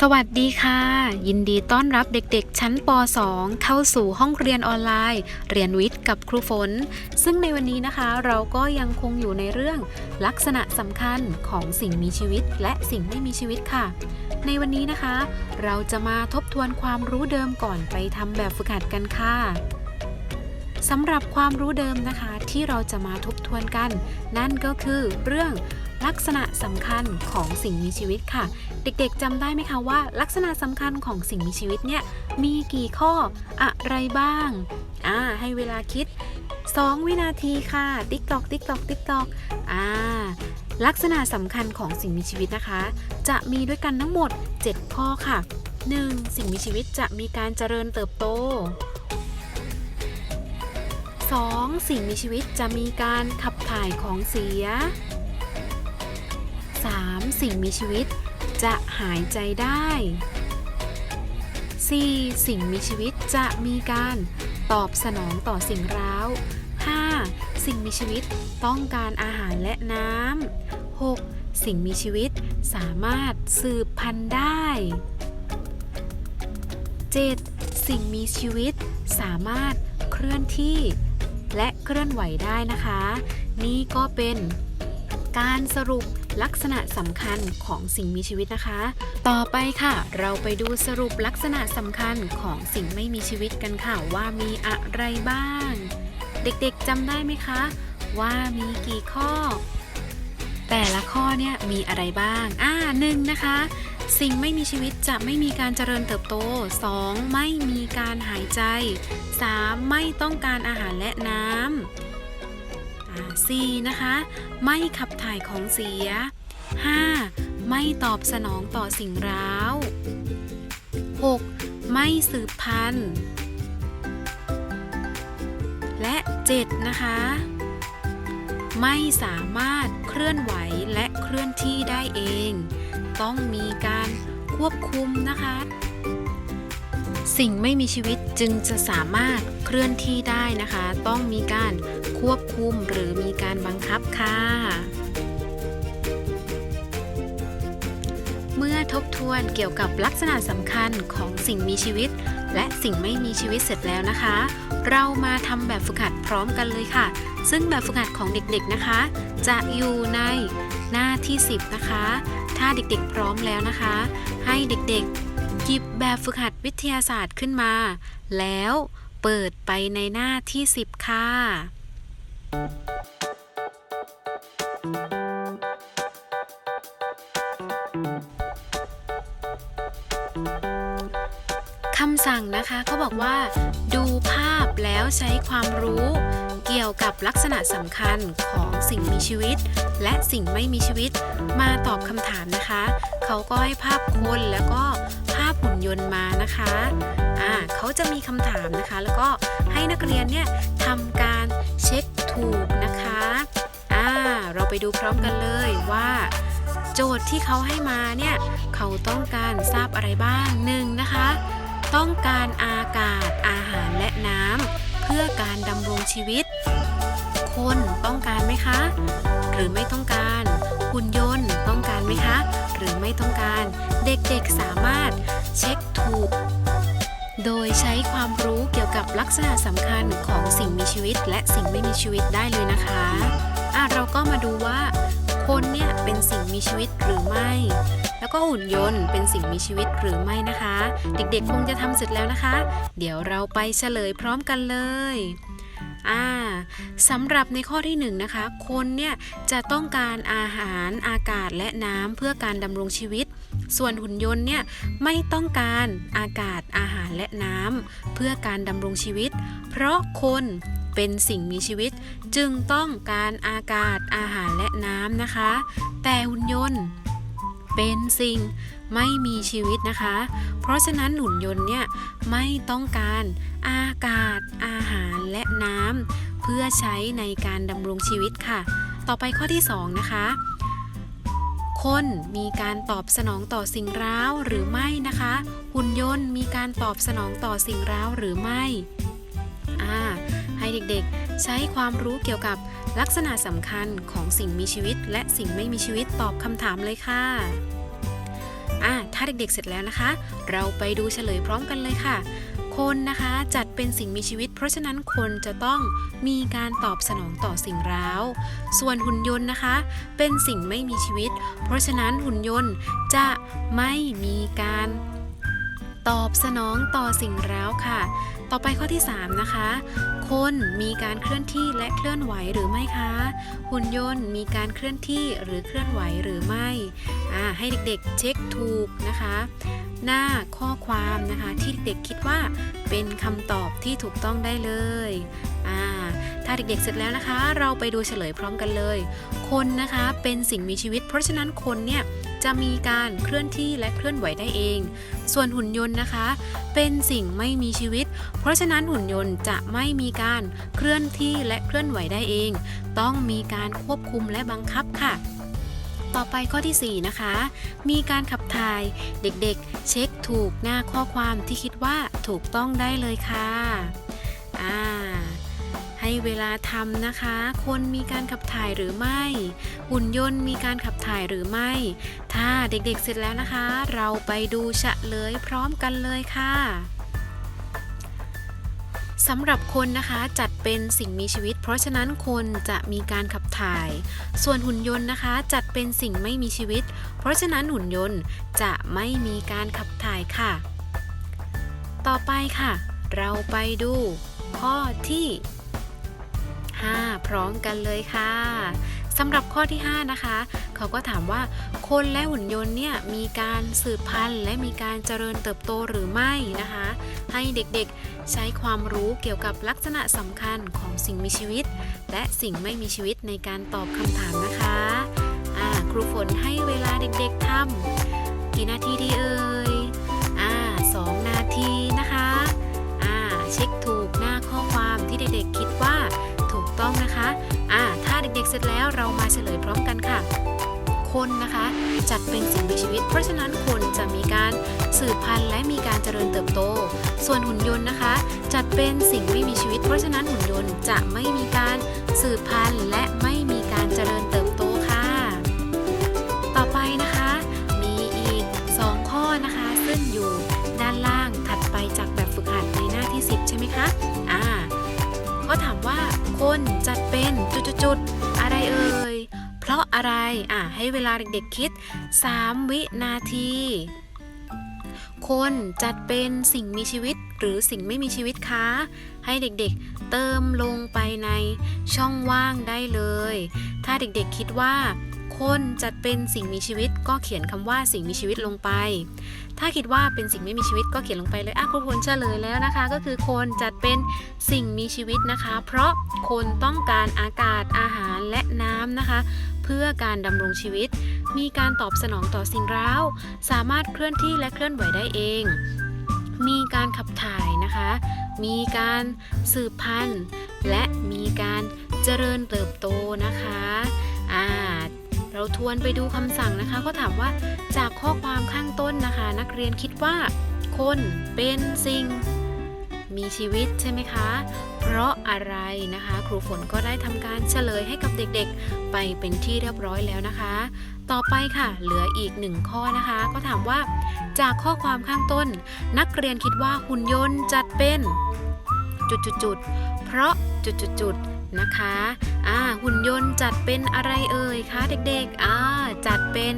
สวัสดีค่ะ ยินดีต้อนรับเด็กๆ ชั้นป .2 เข้าสู่ห้องเรียนออนไลน์ เรียนวิทย์กับครูฝน ซึ่งในวันนี้นะคะ เราก็ยังคงอยู่ในเรื่องลักษณะสำคัญของสิ่งมีชีวิตและสิ่งไม่มีชีวิตค่ะ ในวันนี้นะคะ เราจะมาทบทวนความรู้เดิมก่อนไปทำแบบฝึกหัดกันค่ะสำหรับความรู้เดิมนะคะที่เราจะมาทบทวนกัน นั่นก็คือเรื่อง ลักษณะสำคัญของสิ่งมีชีวิตค่ะ เด็กๆจำได้ไหมคะว่า ลักษณะสำคัญของสิ่งมีชีวิตเนี่ยมีกี่ข้ออะไรบ้างอ่าให้เวลาคิด 2 วินาทีค่ะ ติ๊กตอกติ๊กตอกติ๊กตอกอ่าลักษณะสำคัญของสิ่งมีชีวิตนะคะ จะมีด้วยกันทั้งหมด 7 ข้อค่ะ 1. สิ่งมีชีวิตจะมีการเจริญเติบโต 2. สิ่งมีชีวิตจะมีการขับถ่ายของเสีย 3. สิ่งมีชีวิตจะหายใจได้ 4. สิ่งมีชีวิตจะมีการตอบสนองต่อสิ่งร้าว 5. สิ่งมีชีวิตต้องการอาหารและน้ำ 6. สิ่งมีชีวิตสามารถสืบพันธุ์ได้ 7. สิ่งมีชีวิตสามารถเคลื่อนที่ และเคลื่อนไหวได้นะคะ นี่ก็เป็นการสรุป ลักษณะสำคัญของสิ่งมีชีวิตนะคะ ต่อไปค่ะ เราไปดูสรุปลักษณะสำคัญของสิ่งไม่มีชีวิตกันค่ะว่ามีอะไรบ้าง เด็กๆจำได้ไหมคะ ว่ามีกี่ข้อ แต่ละข้อเนี่ยมีอะไรบ้าง อ่าหนึ่งนะคะสิ่งไม่มีชีวิตจะไม่มีการเจริญเติบโต 2. ไม่มีการหายใจ 3. ไม่ต้องการอาหารและน้ำ 4. นะคะ ไม่ขับถ่ายของเสีย 5. ไม่ตอบสนองต่อสิ่งร้าว 6. ไม่สืบพันธุ์ และ 7. นะคะ ไม่สามารถเคลื่อนไหวและเคลื่อนที่ได้เอง ต้องมีการควบคุมนะคะ สิ่งไม่มีชีวิตจึงจะสามารถเคลื่อนที่ได้นะคะ ต้องมีการควบคุมหรือมีการบังคับค่ะ เมื่อทบทวนเกี่ยวกับลักษณะสำคัญของสิ่งมีชีวิต และสิ่งไม่มีชีวิตเสร็จแล้วนะคะ เรามาทำแบบฝึกหัดพร้อมกันเลยค่ะ ซึ่งแบบฝึกหัดของเด็กๆนะคะ จะอยู่ในหน้าที่ 10 นะคะ ถ้าเด็กๆพร้อมแล้วนะคะ ให้เด็กๆ หยิบแบบฝึกหัดวิทยาศาสตร์ขึ้นมา แล้วเปิดไปในหน้าที่ 10 ค่ะ คำสั่งนะคะเขาบอกว่า ดูภาพแล้วใช้ความรู้ เกี่ยวกับลักษณะสำคัญของสิ่งมีชีวิต และสิ่งไม่มีชีวิตมาตอบคำถามนะคะ เขาก็ให้ภาพคนแล้วก็ นต์มานะคะอ่าเขาจะมีคำถามนะคะ แล้วก็ให้นักเรียนเนี่ยทำการเช็คถูกนะคะอ่าเราไปดูพร้อมกันเลยว่า โจทย์ที่เขาให้มาเนี่ย เขาต้องการทราบอะไรบ้างหนึ่งนะคะ ต้องการอากาศอาหารและน้ำเพื่อการดำรงชีวิต คนต้องการไหมคะ หรือไม่ต้องการ หุ่นยนต์ต้องการไหมคะ หรือไม่ต้องการ เด็กๆสามารถเช็คถูก โดยใช้ความรู้เกี่ยวกับลักษณะสำคัญของสิ่งมีชีวิต และสิ่งไม่มีชีวิตได้เลยนะคะอะเราก็มาดูว่า คนเนี่ยเป็นสิ่งมีชีวิตหรือไม่ แล้วก็หุ่นยนต์เป็นสิ่งมีชีวิตหรือไม่นะคะ เด็กๆคงจะทำเสร็จแล้วนะคะ เดี๋ยวเราไปเฉลยพร้อมกันเลยอ่า สำหรับในข้อที่1นงนะคะ คนเนี่ยจะต้องการอาหารอากาศและน้ำเพื่อการดำรงชีวิต ส่วนหุ่นยนต์เนี่ยไม่ต้องการอากาศอาหารและน้ำเพื่อการดำรงชีวิต เพราะคนเป็นสิ่งมีชีวิต จึงต้องการอากาศอาหารและน้ำนะคะ แต่หุ่นยนต์เป็นสิ่งไม่มีชีวิตนะคะ เพราะฉะนั้นหุ่นยนต์เนี่ยไม่ต้องการอากาศอาหารและน้ำ เพื่อใช้ในการดำรงชีวิตค่ะ ต่อไปข้อที่ 2 นะคะ คนมีการตอบสนองต่อสิ่งร้าวหรือไม่นะคะ หุ่นยนต์มีการตอบสนองต่อสิ่งร้าวหรือไม่อ่าให้เด็กๆ ใช้ความรู้เกี่ยวกับลักษณะสำคัญของสิ่งมีชีวิต และสิ่งไม่มีชีวิตตอบคำถามเลยค่ะอะถ้าเด็กๆเสร็จแล้วนะคะ เราไปดูเฉลยพร้อมกันเลยค่ะ คนนะคะจัดเป็นสิ่งมีชีวิต เพราะฉะนั้นคนจะต้องมีการตอบสนองต่อสิ่งร้าว ส่วนหุ่นยนต์นะคะ เป็นสิ่งไม่มีชีวิต เพราะฉะนั้นหุ่นยนต์จะไม่มีการ ตอบสนองต่อสิ่งร้าวค่ะ ต่อไปข้อที่ 3 นะคะ คนมีการเคลื่อนที่และเคลื่อนไหวหรือไม่คะ หุ่นยนต์มีการเคลื่อนที่หรือเคลื่อนไหวหรือไม่ อ่า ให้เด็กๆเช็คถูกนะคะ หน้าข้อความนะคะที่เด็กๆคิดว่าเป็นคำตอบที่ถูกต้องได้เลย อ่า ถ้าเด็กๆเสร็จแล้วนะคะ เราไปดูเฉลยพร้อมกันเลย คนนะคะเป็นสิ่งมีชีวิต เพราะฉะนั้นคนเนี่ย จะมีการเคลื่อนที่และเคลื่อนไหวได้เอง ส่วนหุ่นยนต์นะคะ เป็นสิ่งไม่มีชีวิต เพราะฉะนั้นหุ่นยนต์จะไม่มีการเคลื่อนที่และเคลื่อนไหวได้เอง ต้องมีการควบคุมและบังคับค่ะต่อไปข้อที่ 4 นะคะ มีการขับถ่ายเด็กๆ เช็คถูกหน้าข้อความที่คิดว่าถูกต้องได้เลยค่ะ อ่า ให้เวลาทำนะคะ คนมีการขับถ่ายหรือไม่ หุ่นยนต์มีการขับถ่ายหรือไม่ ถ้าเด็กๆเสร็จแล้วนะคะ เราไปดูเฉลยพร้อมกันเลยค่ะสำหรับคนนะคะจัดเป็นสิ่งมีชีวิต เพราะฉะนั้นคนจะมีการขับถ่าย ส่วนหุ่นยนต์นะคะ จัดเป็นสิ่งไม่มีชีวิต เพราะฉะนั้นหุ่นยนต์จะไม่มีการขับถ่ายค่ะ ต่อไปค่ะ เราไปดูข้อที่ 5 พร้อมกันเลยค่ะสำหรับข้อที่ 5 นะคะ เขาก็ถามว่าคนและหุ่นยนต์เนี่ยมีการสืบพันธุ์และมีการเจริญเติบโตหรือไม่นะคะ ให้เด็กๆใช้ความรู้เกี่ยวกับลักษณะสำคัญของสิ่งมีชีวิต และสิ่งไม่มีชีวิตในการตอบคำถามนะคะครูฝนให้เวลาเด็กๆทำกี่นาทีดีเอ่ย ต้องนะคะอ่าถ้าเด็กๆเสร็จแล้วเรามาเฉลยพร้อมกันค่ะ คนนะคะ จัดเป็นสิ่งมีชีวิต เพราะฉะนั้นคนจะมีการสืบพันธุ์และมีการเจริญเติบโต ส่วนหุ่นยนต์นะคะ จัดเป็นสิ่งไม่มีชีวิต เพราะฉะนั้นหุ่นยนต์จะไม่มีการสืบพันธุ์และไนจัดเป็นจุดๆๆอะไรเอ่ย เพราะอะไร อะ ให้เวลาเด็กๆคิด 3 วินาที คนจัดเป็นสิ่งมีชีวิตหรือสิ่งไม่มีชีวิตคะ ให้เด็กๆเติมลงไปในช่องว่างได้เลย ถ้าเด็กๆคิดว่า คนจัดเป็นสิ่งมีชีวิตก็เขียนคำว่าสิ่งมีชีวิตลงไป ถ้าคิดว่าเป็นสิ่งไม่มีชีวิตก็เขียนลงไปเลยอะครูพลเฉลยแล้วนะคะ ก็คือคนจัดเป็นสิ่งมีชีวิตนะคะ เพราะคนต้องการอากาศอาหารและน้ำนะคะ เพื่อการดำรงชีวิต มีการตอบสนองต่อสิ่งร้าวสามารถเคลื่อนที่และเคลื่อนไหวได้เอง มีการขับถ่ายนะคะ มีการสืบพันธุ์ และมีการเจริญเติบโตนะคะ ทวนไปดูคำสั่งนะคะเขาถามว่าจากข้อความข้างต้นนะคะ นักเรียนคิดว่า คนเป็นสิ่ง มีชีวิตใช่ไหมคะ เพราะอะไรนะคะ ครูฝนก็ได้ทำการเฉลยให้กับเด็กๆ ไปเป็นที่เรียบร้อยแล้วนะคะ ต่อไปค่ะ เหลืออีกหนึ่งข้อนะคะ ก็ถามว่า จากข้อความข้างต้น นักเรียนคิดว่าหุ่นยนต์จัดเป็น จุดๆเพราะจุดๆ นะคะอ่าหุ่นยนต์จัดเป็นอะไรเอ่ยคะเด็กๆอ่าจัดเป็น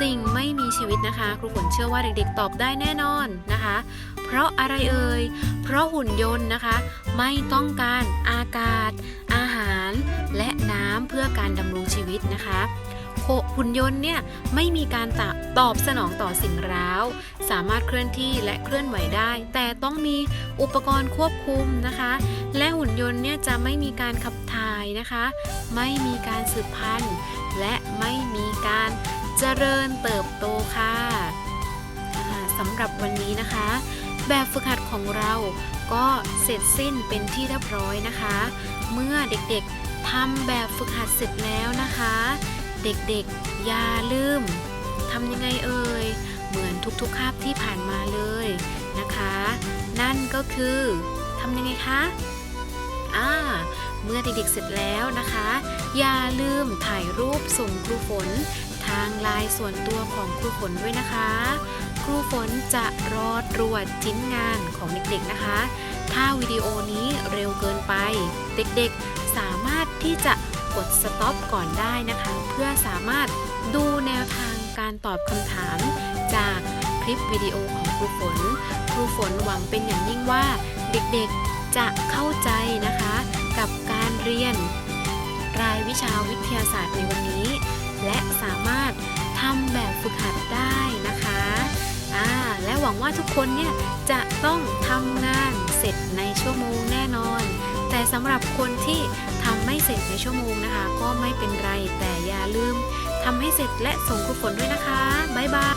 สิ่งไม่มีชีวิตนะคะ ครูฝนเชื่อว่าเด็กๆ ตอบได้แน่นอนนะคะ เพราะอะไรเอ่ยเพราะหุ่นยนต์นะคะ ไม่ต้องการอากาศ อาหาร และน้ำเพื่อการดำรงชีวิตนะคะ หุ่นยนต์เนี่ยไม่มีการตตอบสนองต่อสิ่งร้าว สามารถเคลื่อนที่และเคลื่อนไหวได้ แต่ต้องมีอุปกรณ์ควบคุมนะคะ และหุ่นยนต์เนี่ยจะไม่มีการขับถ่ายนะคะ ไม่มีการสืบพันธุ์ และไม่มีการเจริญเติบโตค่ะสำหรับวันนี้นะคะ แบบฝึกหัดของเราก็เสร็จสิ้นเป็นที่เรียบร้อยนะคะ เมื่อเด็กๆทำแบบฝึกหัดเสร็จแล้วนะคะ เด็กๆ อย่าลืมทำยังไงเอ่ย เหมือนทุกๆคาบที่ผ่านมาเลยนะคะ นั่นก็คือทำยังไงคะอ่าเมื่อเด็กๆเสร็จแล้วนะคะ อย่าลืมถ่ายรูปส่งครูฝนทางไลน์ส่วนตัวของครูฝนด้วยนะคะ ครูฝนจะรอตรวจชิ้นงานของเด็กๆนะคะ ถ้าวิดีโอนี้เร็วเกินไป เด็กๆสามารถที่จะ กดสต็อปก่อนได้นะคะ เพื่อสามารถดูแนวทางการตอบคำถาม จากคลิปวิดีโอของครูฝน ครูฝนหวังเป็นอย่างยิ่งว่าเด็กๆจะเข้าใจนะคะ กับการเรียน รายวิชาวิทยาศาสตร์ในวันนี้ และสามารถทำแบบฝึกหัดได้นะคะอ่าและหวังว่าทุกคนเนี่ยจะต้องทำงานเสร็จในชั่วโมงแน่นอน แต่สำหรับคนที่ทำไม่เสร็จในชั่วโมงนะคะ ก็ไม่เป็นไรแต่อย่าลืมทำให้เสร็จและส่งครูฝนด้วยนะคะ บ๊ายบาย